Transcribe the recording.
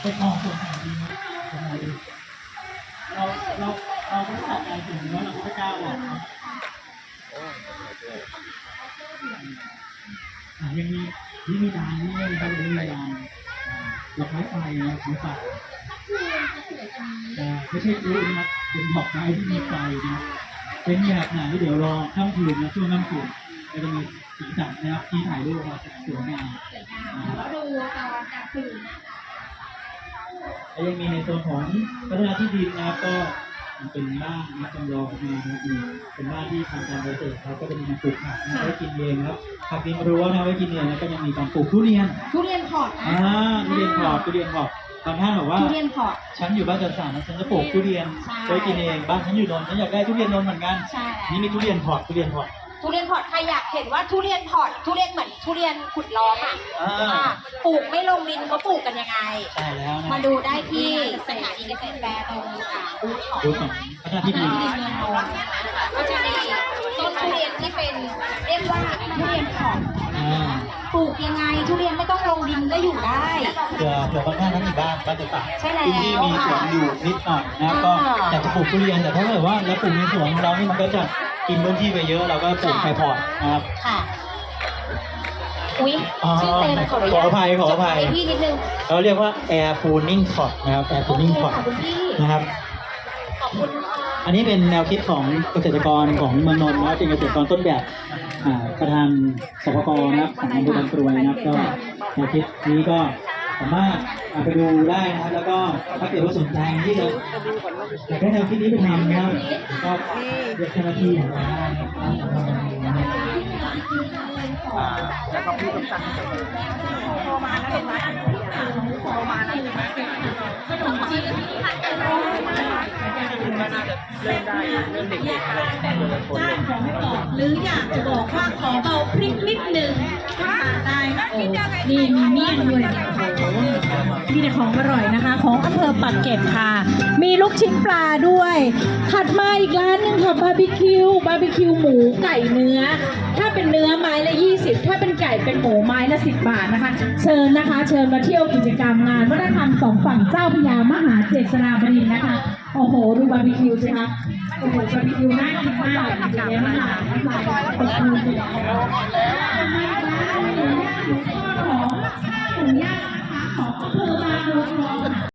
เป็นมองส่วนไหนดีนะส่วนไหนดีเราเราเราไม่ตัดใจถึงแล้วเราก็ไม่กล้าบอกนะยังมีที่มีดานนี่เลยครับมีดานดอกไม้ไฟนะของฝากไม่ใช่รู้นะครับ เป็นดอกไม้ที่มีไฟนะ เป็นแบบไหนเดี๋ยวรอค่ำคืนนะช่วงค่ำคืนก็จะมีสีสันนะครับที่ถ่ายรูปมาสวยงามแล้วดูตอนกลางคืนแล้วยังมีในส่วนของพัฒนาที่ดินนะครับก็มันเป็นบ้านนะจำลองมานะครับมีเป็นบ้านที่ทำการเกษตรครับก็จะมีการปลูกผักนะไว้กินเองครับผักกินรั้วนะไว้กินเองแล้วก็ยังมีการปลูกทุเรียน ทุเรียนพอร์ตอ่านะทุเรียนพอร์ตทุเรียนพอร์ต บางท่านบอกว่า ทุเรียนพอร์ตฉันอยู่บ้านจัดสรรนะฉันจะปลูกทุเรียนใช่ ไว้กินเองบ้านฉันอยู่นนท์ฉันอยากได้ทุเรียนนนท์เหมือนกัน ใช่แล้วนี่มีทุเรียนพอร์ตทุเรียนพอร์ต ทุเรียนพอร์ตใครอยากเห็นว่าทุเรียนพอร์ตทุเรียนเหมือนทุเรียนขุดล้อมอะอ่า อ่าปลูกไม่ลงดินเขาปลูกกันยังไง ใช่แล้วนะมาดูได้ที่สถานีเกษตรแฟร์ตรงอ่าบูธของดูของพัฒนาที่ดินที่ดินเมืองนนท์นะคะก็จะมี ปลูกยังไง ทุเรียนไม่ต้องลงดินก็อยู่ได้ เผื่อเผื่อบางท่านนั้นมีบ้านบ้านจัดสรรใช่แล้วพื้นที่มีสวนอยู่นิดหน่อยนะครับก็อ่าอยากจะปลูกทุเรียนแต่ถ้าเกิดว่าเราปลูกในสวนของเรานี่มันก็จะกินพื้นที่ไปเยอะเราก็ปลูกไฮพอร์ตนะครับค่ะอุ๊ยอ๋อชื่อเต็มขออนุญาตขออภัยขออภัยจดให้พี่นิดนึงเราเรียกว่า air pruning pot นะครับ air โอเค pruning pot ขอบคุณพี่นะครับขอบคุณค่ะ อันนี้เป็นแนวคิดของเกษตรกรของเมืองนนท์นะครับเป็นเกษตรกรต้นแบบอ่าประธานสปกนะครับของอำเภอบางกรวยนะครับก็แนวคิดนี้ก็สามารถเอาไปดูได้นะครับแล้วก็ถ้าเกิดว่าสนใจที่จะอยากได้แนวคิดนี้ไปทำนะครับก็เรียกเจ้าหน้าที่ของเราได้นะครับจ้างขอให้บอกหรืออยากจะบอกว่าขอเบาพริกนิดหนึ่งทานได้ค่ะโอ้นี่มีเมี่ยงด้วยเนี่ยโอ้โหมีแต่ของอร่อยนะคะ ของอำเภอปักเกร็ดค่ะ มีลูกชิ้นปลาด้วย ถัดมาอีกร้านหนึ่งค่ะบาร์บีคิวบาร์บีคิวหมูไก่เนื้อ ถ้าเป็นเนื้อไม้ละ 20 ถ้าเป็นไก่เป็นหมูไม้ละ 10 บาทนะคะ เชิญนะคะ เชิญมาเที่ยวกิจกรรม สองฝั่งเจ้าพญามหาเจษราบดินทร์นะคะ โอ้โห ดูบาร์บีคิวสิคะโอ้โหบาร์บีคิวน่ากินมากเลยนะคะเยอะมากน้ำลายตกมือ